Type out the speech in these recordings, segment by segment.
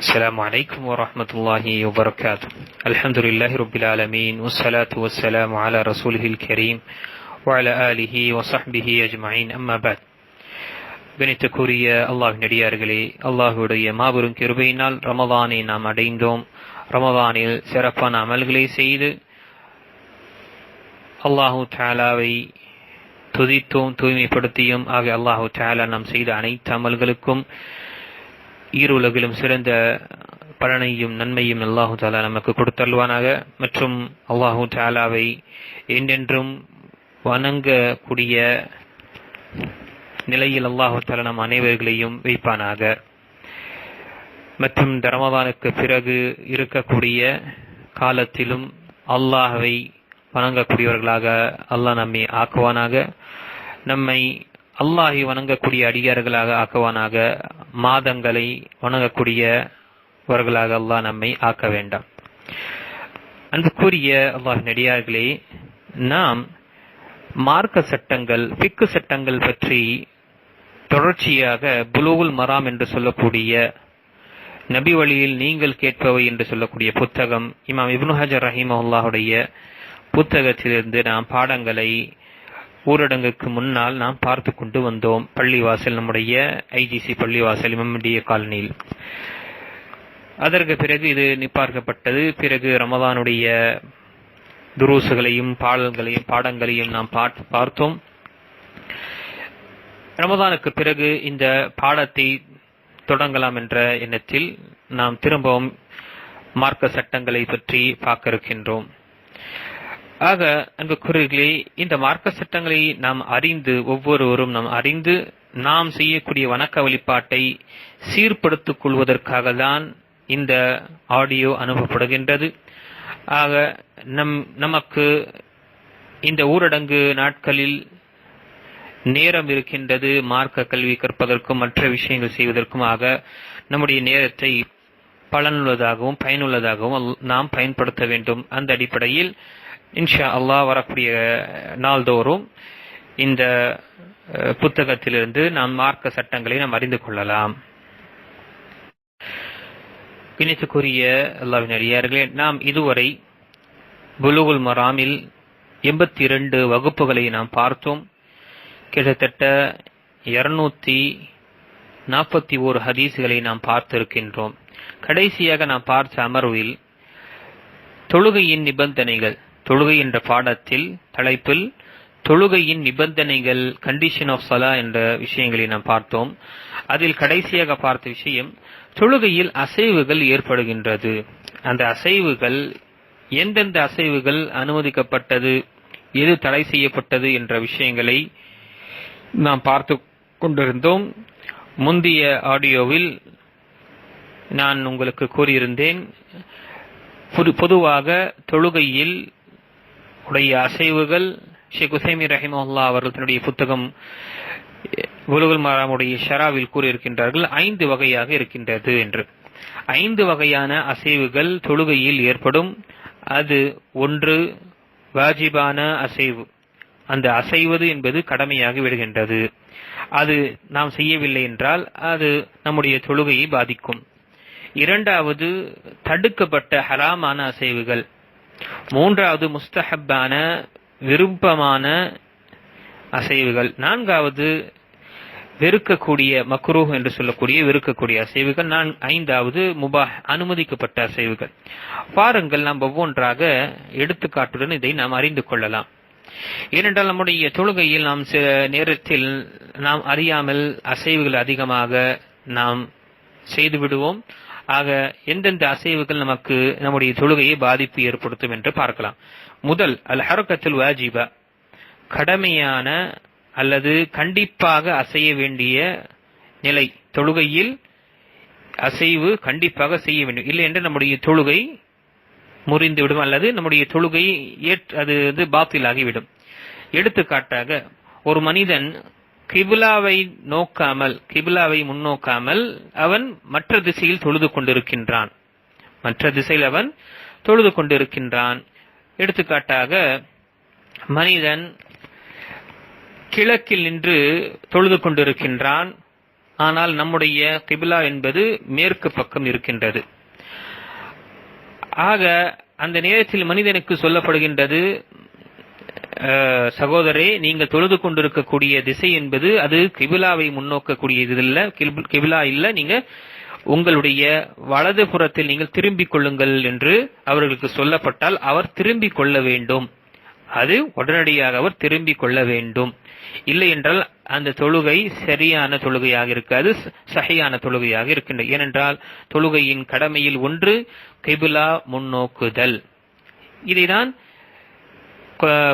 السلام عليكم ورحمة الله وبركاته الحمد لله رب العالمين والصلاة والسلام على رسوله الكريم وعلى آله وصحبه أجمعين أما بعد கணித்துக்குரிய அல்லாஹ் நடிகார்களே அல்லாஹுடைய மாபெரும் கிருபையினால் ரமதானை நாம் அடைந்தோம் ரமதானில் சிறப்பான அமல்களை செய்து அல்லாஹு தாலாவை துதித்தோம் தூய்மைப்படுத்தியும் ஆக அல்லாஹு தாலா நாம் செய்த அனைத்து அமல்களுக்கும் ஈருலகிலும் சிறந்த பலனையும் நன்மையும் அல்லாஹு தாலா நமக்கு கொடுத்தல்வானாக மற்றும் அல்லாஹு தாலாவை என்றென்றும் வணங்கக்கூடிய நிலையில் அல்லாஹு தாலா நம் அனைவர்களையும் வைப்பானாக. மற்றும் தரமதானுக்கு பிறகு இருக்கக்கூடிய காலத்திலும் அல்லாஹவை வணங்கக்கூடியவர்களாக அல்லாஹ் நம்மை ஆக்குவானாக. நம்மை அல்லாஹி வணங்கக்கூடிய அடியார்களாக ஆக்குவானாக மாதங்களை வணங்கக்கூடியவர்களாக அல்லாஹ் நம்மை ஆக்க வேண்டாம். அன்புக்குரிய அல்லாஹ் நடிகார்களே நாம் மார்க்க சட்டங்கள் பிக்கு சட்டங்கள் பற்றி தொடர்ச்சியாக புலூகுல் மராம் என்று சொல்லக்கூடிய நபி வழியில் நீங்கள் கேட்பவை என்று சொல்லக்கூடிய புத்தகம் இமாம் இப்னு ஹஜர் ரஹிமஹுல்லாஹுடைய புத்தகத்திலிருந்து நாம் பாடங்களை ஊரடங்குக்கு முன்னால் நாம் பார்த்து கொண்டு வந்தோம் பள்ளிவாசல் நம்முடைய ஐஜிசி பள்ளிவாசல் இமம்டிய காலனியில். அதற்கு பிறகு இது நிப்பார்க்கப்பட்டது. பிறகு ரமதானுடைய துரூசுகளையும் பாடல்களையும் பாடங்களையும் நாம் பார்த்தோம். ரமதானுக்கு பிறகு இந்த பாடத்தை தொடங்கலாம் என்ற எண்ணத்தில் நாம் திரும்பவும் மார்க்க சட்டங்களை பற்றி பார்க்க இருக்கின்றோம். ஆக அன்பு குரல்களே இந்த மார்க்க சட்டங்களை நாம் அறிந்து ஒவ்வொருவரும் நாம் அறிந்து நாம் செய்யக்கூடிய வணக்க வழிபாட்டை சீர்படுத்திக் கொள்வதற்காக தான் இந்த ஆடியோ அனுப்பப்படுகின்றது. ஆக நம் நமக்கு இந்த ஊரடங்கு நாட்களில் நேரம் இருக்கின்றது மார்க்க கல்வி கற்பதற்கும் மற்ற விஷயங்கள் செய்வதற்கும். ஆக நம்முடைய நேரத்தை பலனுள்ளதாகவும் பயனுள்ளதாகவும் நாம் பயன்படுத்த வேண்டும். அந்த அடிப்படையில் இன்ஷா அல்லாஹ் வரக்கூடிய நாள்தோறும் இந்த புத்தகத்திலிருந்து நாம் மார்க்க சட்டங்களை நாம் அறிந்து கொள்ளலாம். பிணைத்துக்குரிய அல்லாவின் அடியார்களே நாம் இதுவரை புலுகுல் மராமில் எண்பத்தி இரண்டு வகுப்புகளை நாம் பார்த்தோம். கிட்டத்தட்ட இருநூத்தி நாற்பத்தி ஓரு ஹதீஸ்களை நாம் பார்த்திருக்கின்றோம். கடைசியாக நாம் பார்த்த அமர்வில் தொழுகையின் நிபந்தனைகள் தொழுகை என்ற பாடத்தில் தலைப்பில் தொழுகையின் நிபந்தனைகள் கண்டிஷன் ஆஃப் சலா என்ற விஷயங்களை நாம் பார்த்தோம். அதில் கடைசியாக பார்த்த விஷயம் தொழுகையில் அசைவுகள் ஏற்படுகின்றது. அந்த அசைவுகள் எந்தெந்த அசைவுகள் அனுமதிக்கப்பட்டது எது தடை செய்யப்பட்டது என்ற விஷயங்களை நாம் பார்த்து கொண்டிருந்தோம். முந்தைய ஆடியோவில் நான் உங்களுக்கு கூறியிருந்தேன் பொதுவாக தொழுகையில் உடைய அசைவுகள் ஷேக் உசைமி ரஹிமஹுல்லா அவர்கள் தன்னுடைய புத்தகம் குலுகுல் மாராமுடைய ஷராவில் கூறியிருக்கின்றார்கள் ஐந்து வகையாக இருக்கின்றது என்று. ஐந்து வகையான அசைவுகள் தொழுகையில் ஏற்படும். அது ஒன்று வாஜிபான அசைவு. அந்த அசைவது என்பது கடமையாகி விடுகின்றது. அது நாம் செய்யவில்லை என்றால் அது நம்முடைய தொழுகையை பாதிக்கும். இரண்டாவது தடுக்கப்பட்ட ஹராமான அசைவுகள். மூன்றாவது முஸ்தஹப்பான விருப்பமான அசைவுகள். நான்காவது வெறுக்கக்கூடிய மக்ரூஹ் என்று சொல்லக்கூடிய வெறுக்கக்கூடிய அசைவுகள். நான் ஐந்தாவது முபாஹ் அனுமதிக்கப்பட்ட அசைவுகள். பாருங்கள் நாம் ஒவ்வொன்றாக எடுத்துக்காட்டுடன் இதை நாம் அறிந்து கொள்ளலாம். ஏனென்றால் நம்முடைய தொழுகையில் நாம் சில நேரத்தில் நாம் அறியாமல் அசைவுகள் அதிகமாக நாம் செய்து விடுவோம் ஆக எந்தெந்த அசைவுகள் நமக்கு நம்முடைய தொழுகையை பாதிப்பு ஏற்படுத்தும் என்று பார்க்கலாம். முதல் அல் ஹரக்கத்தில் வாஜிபா. கடமையான அல்லது கண்டிப்பாக அசைய வேண்டிய நிலை. தொழுகையில் அசைவு கண்டிப்பாக செய்ய வேண்டும். இல்லை என்று நம்முடைய தொழுகை முறிந்துவிடும் அல்லது நம்முடைய தொழுகை அது வந்து பாத்திலாகிவிடும் எடுத்துக்காட்டாக ஒரு மனிதன் கிபிலாவை நோக்காமல் கிபிலாவை முன்னோக்காமல் அவன் மற்ற திசையில் தொழுது கொண்டிருக்கின்றான். மற்ற திசையில் அவன் தொழுது கொண்டிருக்கின்றான். எடுத்துக்காட்டாக மனிதன் கிழக்கில் நின்று தொழுது கொண்டிருக்கின்றான். ஆனால் நம்முடைய கிபிலா என்பது மேற்கு பக்கம் இருக்கின்றது. ஆக அந்த நேரத்தில் மனிதனுக்கு சொல்லப்படுகின்றது சகோதரே நீங்கள் தொழுது கொண்டிருக்கக்கூடிய திசை என்பது அது கிபிலாவை முன்னோக்கக்கூடியது இல்ல கிபிலா இல்ல. நீங்க உங்களுடைய வலது புறத்தில் நீங்கள் திரும்பிக் கொள்ளுங்கள் என்று அவர்களுக்கு சொல்லப்பட்டால் அவர் திரும்பிக் கொள்ள வேண்டும். அது உடனடியாக அவர் திரும்பிக் கொள்ள வேண்டும். இல்லை என்றால் அந்த தொழுகை சரியான தொழுகையாக இருக்காது சகையான தொழுகையாக இருக்கின்றது ஏனென்றால் தொழுகையின் கடமையில் ஒன்று கிபிலா முன்னோக்குதல். இதைதான்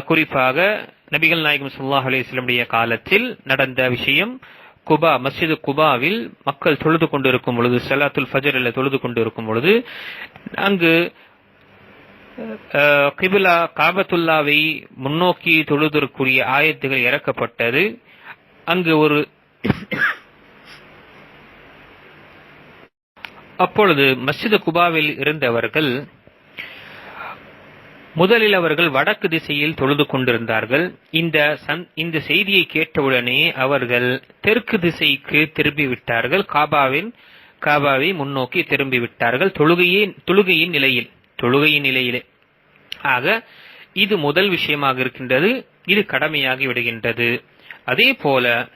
குறிப்பாக நபிகள் நாயகம் சுல்லாஹ் அலிஸ்லமுடைய காலத்தில் நடந்த விஷயம் குபா மஸ்ஜிது குபாவில் மக்கள் தொழுது கொண்டிருக்கும் பொழுது ஸலாத்துல் ஃபஜ்ரில் தொழுது கொண்டிருக்கும் பொழுது அங்கு கிபிலா காபத்துல்லாவை முன்னோக்கி தொழுதற்குரிய ஆயத்துகள் இறக்கப்பட்டது. அங்கு ஒரு அப்பொழுது மஸ்ஜிது குபாவில் இருந்தவர்கள் முதலில் அவர்கள் வடக்கு திசையில் தொழுது கொண்டிருந்தார்கள். இந்த இந்த செய்தியை கேட்டவுடனே அவர்கள் தெற்கு திசைக்கு திரும்பி விட்டார்கள். காபாவின் காபாவை முன்னோக்கி திரும்பி விட்டார்கள். தொழுகையே தொழுகையின் நிலையில் தொழுகையின் நிலையிலே. ஆக இது முதல் விஷயமாக இருக்கின்றது. இது கடமையாகி விடுகின்றது. அதே போல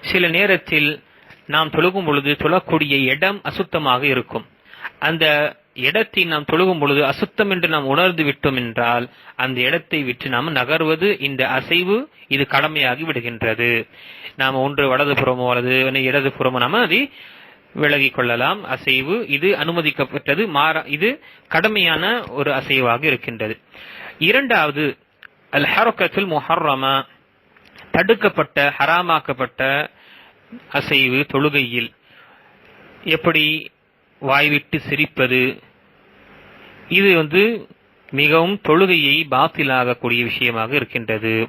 சில நேரத்தில் நாம் தொழுகும் பொழுது தொழக்கூடிய இடம் அசுத்தமாக இருக்கும். அந்த இடத்தை நாம் தொழுகும் பொழுது அசுத்தம் என்று நாம் உணர்ந்து விட்டோம் என்றால் அந்த இடத்தை விட்டு நாம் நகர்வது இந்த அசைவு இது கடமையாகி விடுகின்றது. நாம் ஒன்று வலதுபுறமோ அல்லது இடதுபுறமோ நாம அதை விலகி கொள்ளலாம். அசைவு இது அனுமதிக்கப்பட்டது மாற இது கடமையான ஒரு அசைவாக இருக்கின்றது. இரண்டாவது அல் ஹரக்கத்துல் முஹர்ரமா தடுக்கப்பட்ட ஹராமாக்கப்பட்ட அசைவு தொழுகையில். எப்படி வாய்விட்டு சிரிப்பது. இது வந்து மிகவும் தொழுகையை பாத்திலாகக்கூடிய விஷயமாக இருக்கின்றது.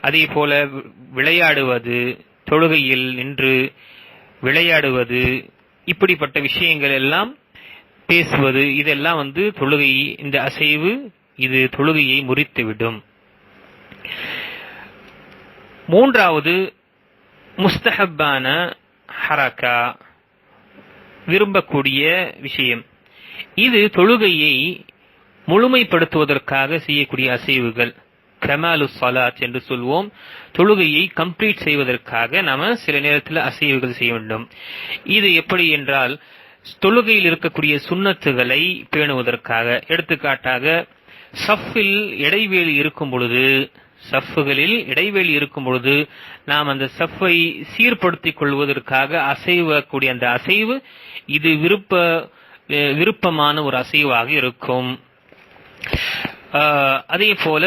அதே போல விளையாடுவது தொழுகையில் நின்று விளையாடுவது இப்படிப்பட்ட விஷயங்கள் எல்லாம் பேசுவது இதெல்லாம் வந்து தொழுகை இந்த அசைவு இது தொழுகையை முறித்துவிடும். மூன்றாவது முஸ்தஹப்பான ஹராக்கா. விரும்பக்கூடிய விஷயம். இது தொழுகையை முழுமைப்படுத்துவதற்காக செய்யக்கூடிய அசைவுகள். கமாலு சலாத் என்று சொல்வோம். தொழுகையை கம்ப்ளீட் செய்வதற்காக நாம சில நேரத்தில் அசைவுகள் செய்ய வேண்டும். இது எப்படி என்றால் தொழுகையில் இருக்கக்கூடிய சுண்ணத்துகளை பேணுவதற்காக. எடுத்துக்காட்டாக சஃபில் இடைவேளி இருக்கும் பொழுது சஃப்புகளில் இடைவெளி இருக்கும் பொழுது நாம் அந்த சஃப்பை சீர்படுத்திக் கொள்வதற்காக அசைவக்கூடிய அந்த அசைவு இது விருப்ப விருப்பமான ஒரு அசைவாக இருக்கும். அதே போல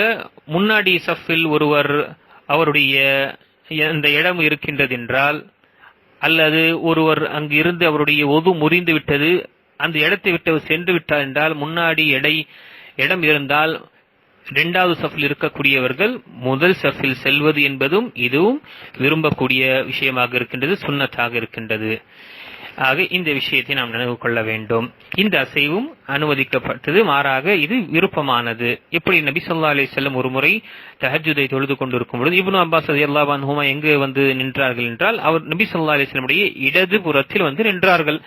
முன்னாடி சஃப்பில் ஒருவர் அவருடைய அந்த இடம் இருக்கின்றது என்றால் அல்லது ஒருவர் அங்கு இருந்து அவருடைய ஒது முறிந்து விட்டது அந்த இடத்தை விட்டு சென்று விட்டார் என்றால் முன்னாடி எடை இடம் இருந்தால் இரண்டாவது சஃபில் இருக்கக்கூடியவர்கள் முதல் சஃபில் செல்வது என்பதும் இதுவும் விரும்பக்கூடிய விஷயமாக இருக்கின்றது சுண்ணத்தாக இருக்கின்றது. ஆக இந்த விஷயத்தை நாம் நினைவு கொள்ள வேண்டும். இந்த அசைவும் அனுமதிக்கப்பட்டது மாறாக இது விருப்பமானது. எப்படி நபி சொல்லா அலி செல்லம் ஒரு முறை தஹஜுதை தொழுது கொண்டிருக்கும் பொழுது இப்னு அப்பாஸ் ரலியல்லாஹு அன்ஹுமா எங்கு வந்து நின்றார்கள் என்றால் அவர் நபி சொல்லா அலி செல்லமுடைய இடது புறத்தில் வந்து நின்றார்கள்.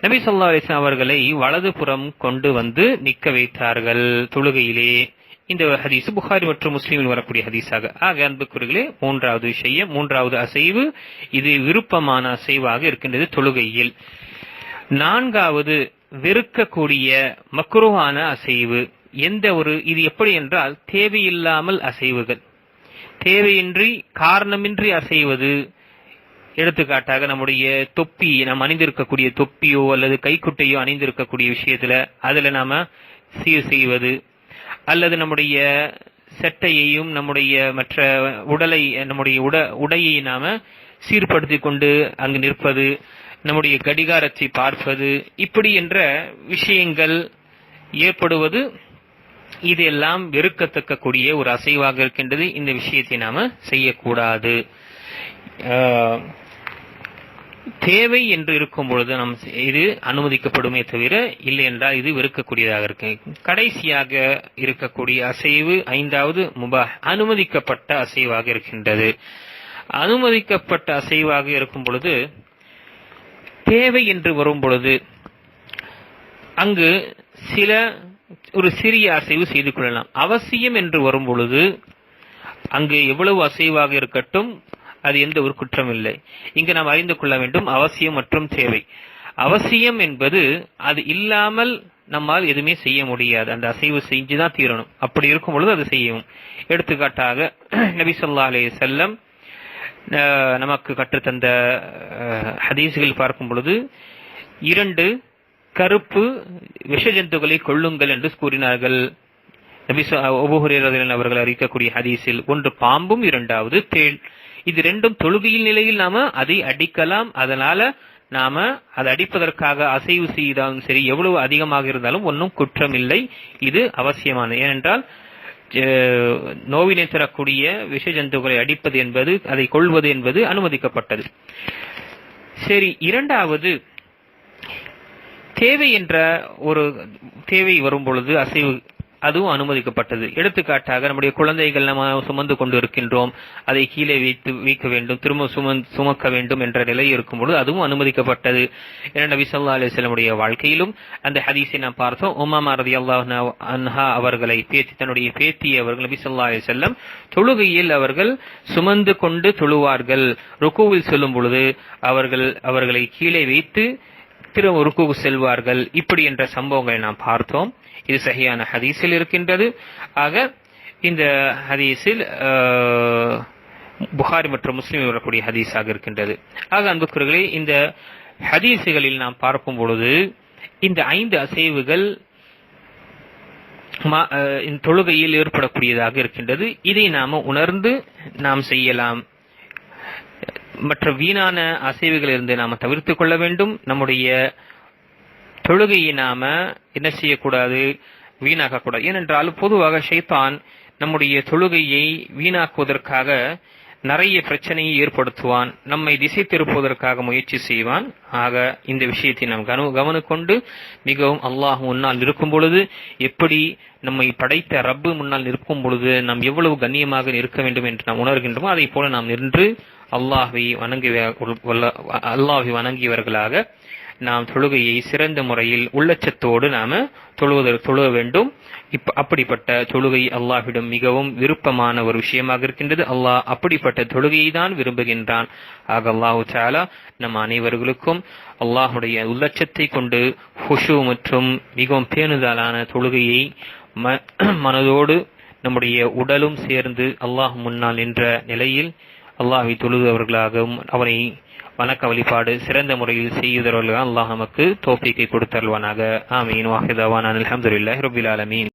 நபி சொல்லா அலிஸ்லாம் அவர்களை வலது புறம் கொண்டு வந்து நிக்க வைத்தார்கள் தொழுகையிலே. இந்த ஹதீஸ் புகாரி மற்றும் முஸ்லீமில் வரக்கூடிய ஹதீஸாக. ஆக அன்புக்குறிகளே மூன்றாவது விஷயம் மூன்றாவது அசைவு. இது விருப்பமான அசைவாக இருக்கின்றது தொழுகையில். நான்காவது வெறுக்கக்கூடிய மக்ருவான அசைவு. எந்த ஒரு இது எப்படி என்றால் தேவையில்லாமல் அசைவுகள். தேவையின்றி காரணமின்றி அசைவது. எடுத்துக்காட்டாக நம்முடைய தொப்பி நாம் அணிந்திருக்கக்கூடிய தொப்பியோ அல்லது கைக்குட்டையோ அணிந்திருக்கக்கூடிய விஷயத்துல அதுல நாம சீர் செய்வது அல்லது நம்முடைய செட்டையையும் நம்முடைய மற்ற உடலை நம்முடைய உட உடையை நாம சீர்படுத்தி கொண்டு அங்கு நிற்பது நம்முடைய கடிகாரத்தை பார்ப்பது இப்படி என்ற விஷயங்கள் ஏற்படுவது இதெல்லாம் வெறுக்கத்தக்கக்கூடிய ஒரு அசைவாக இருக்கின்றது. இந்த விஷயத்தை நாம செய்யக்கூடாது. தேவை என்று இருக்கும் பொழுது நம் இது அனுமதிக்கப்படுமே தவிர இல்லை என்றால் இது வெறுக்கக்கூடியதாக இருக்கு. கடைசியாக இருக்கக்கூடிய அசைவு ஐந்தாவது முபா அனுமதிக்கப்பட்ட அசைவாக இருக்கின்றது. அனுமதிக்கப்பட்ட அசைவாக இருக்கும் பொழுது தேவை என்று வரும் பொழுது அங்கு சில ஒரு சிறிய அசைவு செய்து கொள்ளலாம். அவசியம் என்று வரும் பொழுது அங்கு எவ்வளவு அசைவாக இருக்கட்டும் அது எந்த ஒரு குற்றம் இல்லை. இங்கு நாம் அறிந்து கொள்ள வேண்டும் அவசியம் மற்றும் தேவை. அவசியம் என்பது அது இல்லாமல் நம்மால் எதுவுமே செய்ய முடியாது. அந்த அசைவு செஞ்சுதான் தீரணும். அப்படி இருக்கும் பொழுது அது செய்யவும் எடுத்துக்காட்டாக நபி சொல்லா அலே செல்லம் நமக்கு கற்றுத்தந்த ஹதீசுகள் பார்க்கும் பொழுது இரண்டு கருப்பு விஷ ஜந்துக்களை கொள்ளுங்கள் என்று கூறினார்கள். நபி ஒபுஹுரேரன் அவர்கள் அறிவிக்கக்கூடிய ஹதீஸில் ஒன்று பாம்பும் இரண்டாவது தேள் இது ரெண்டும் தொழுகையில் நிலையில் நாம அதை அடிக்கலாம். அதனால நாம அதை அடிப்பதற்காக அசைவு செய்தாலும் சரி எவ்வளவு அதிகமாக இருந்தாலும் ஒன்றும் குற்றம் இல்லை இது அவசியமானது. ஏனென்றால் நோவினை தரக்கூடிய விஷ ஜந்துக்களை அடிப்பது என்பது அதை கொள்வது என்பது அனுமதிக்கப்பட்டது. சரி இரண்டாவது தேவை என்ற ஒரு தேவை வரும் பொழுது அசைவு அதுவும் அனுமதிக்கப்பட்டது. எடுத்துக்காட்டாக நம்முடைய குழந்தைகள் நம்ம சுமந்து கொண்டு இருக்கின்றோம் அதை கீழே வைத்து வீக்க வேண்டும் திரும்ப சுமந் சுமக்க வேண்டும் என்ற நிலை இருக்கும்பொழுது அதுவும் அனுமதிக்கப்பட்டது. என நபி சொல்லா அலிஸ்லமுடைய வாழ்க்கையிலும் அந்த ஹதீஸை நாம் பார்த்தோம். உமாமா ரதி அல்லாஹ் அன்ஹா அவர்களை பேத்தி தன்னுடைய பேத்தி அவர்கள் நபி சொல்லா அலி செல்லம் தொழுகையில் அவர்கள் சுமந்து கொண்டு தொழுவார்கள். ருக்குவில் சொல்லும் பொழுது அவர்கள் அவர்களை கீழே வைத்து திரும்ப ருக்கு செல்வார்கள். இப்படி என்ற சம்பவங்களை நாம் பார்த்தோம். இது சரியான ஹதீஸில் இருக்கின்றது. ஆக இந்த ஹதீஸில் புகாரி மற்றும் முஸ்லீம் வரக்கூடிய ஹதீஸாக இருக்கின்றது. ஆக அன்புக்குறர்களே இந்த ஹதீஸுகளில் நாம் பார்க்கும் பொழுது இந்த ஐந்து அசைவுகள் தொழுகையில் ஏற்படக்கூடியதாக இருக்கின்றது. இதை நாம உணர்ந்து நாம் செய்யலாம். மற்ற வீணான அசைவுகள் இருந்து தவிர்த்து கொள்ள வேண்டும். நம்முடைய தொழுகையை நாம என்ன செய்யக்கூடாது? வீணாக்க கூடாது ஏனென்றால் பொதுவாக ஷைத்தான் நம்முடைய தொழுகையை வீணாக்குவதற்காக நிறைய பிரச்சனையை ஏற்படுத்துவான் நம்மை திசை திருப்புவதற்காக முயற்சி செய்வான். ஆக இந்த விஷயத்தை நாம் கவன கவன கொண்டு மிகவும் அல்லாஹ் முன்னால் நிற்கும் பொழுது எப்படி நம்மை படைத்த ரப்பு முன்னால் நிற்கும் பொழுது நாம் எவ்வளவு கண்ணியமாக இருக்க வேண்டும் என்று நாம் உணர்கின்றோமோ அதை போல நாம் நின்று அல்லாஹை வணங்கி அல்லாஹை வணங்கியவர்களாக நாம் தொழுகையை சிறந்த முறையில் உள்ளச்சத்தோடு நாம தொழுவதற்கு தொழுக வேண்டும். இப்ப அப்படிப்பட்ட தொழுகை அல்லாஹ்விடம் மிகவும் விருப்பமான ஒரு விஷயமாக இருக்கின்றது. அல்லாஹ் அப்படிப்பட்ட தொழுகையை தான் விரும்புகின்றான். ஆக அல்லாஹு சாலா நம் அனைவர்களுக்கும் அல்லாஹுடைய உள்ளச்சத்தை கொண்டு ஹுஷு மற்றும் மிகவும் பேணுதலான தொழுகையை மனதோடு நம்முடைய உடலும் சேர்ந்து அல்லாஹ் முன்னால் நின்ற நிலையில் அல்லாஹை தொழுதவர்களாகவும் அவனை வணக்க வழிபாடு சிறந்த முறையில் செய்தவர்களாக அல்லாஹ் நமக்கு தோப்பிக்கை கொடுத்தருவானாக ஆமீன். வாஹிதாவான் அலமதுல்லாஹி ரபில் ஆலமீன்.